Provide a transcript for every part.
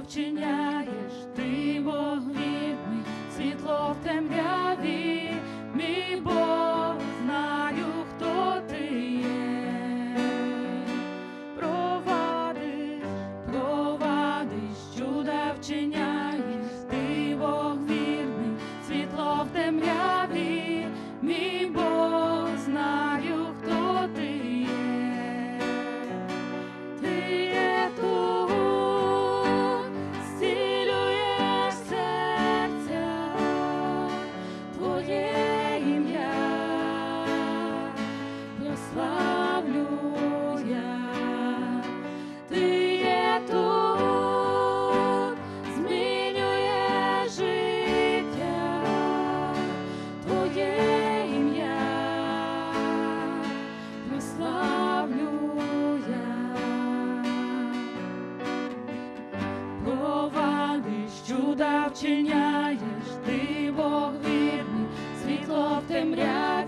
вчиняєш, ти Бог вірний, світло в темряві. чуда вчиняєш, ти Бог вірний, світло в темряві.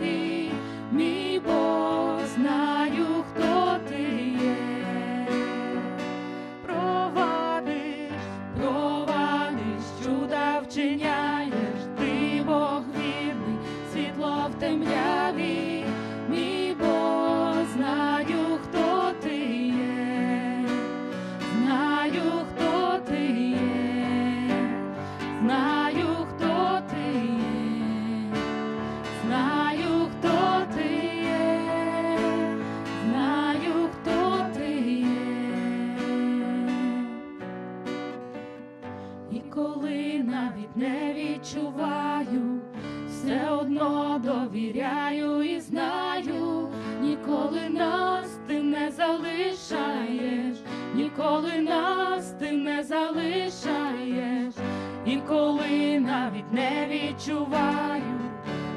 І коли навіть не відчуваю, все одно довіряю і знаю, ніколи нас ти не залишаєш, ніколи нас ти не залишаєш, і коли навіть не відчуваю,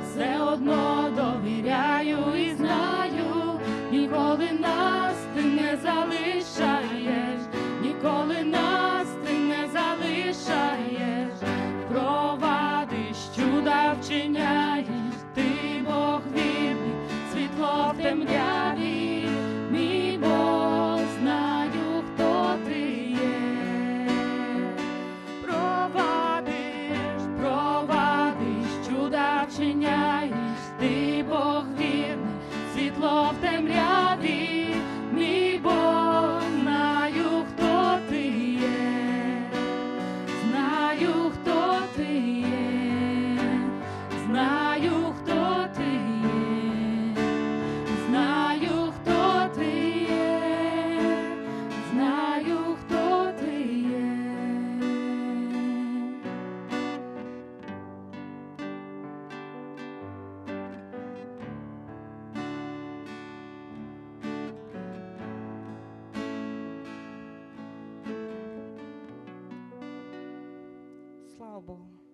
все одно довіряю і знаю, ніколи нас ти не залишаєш. Bible.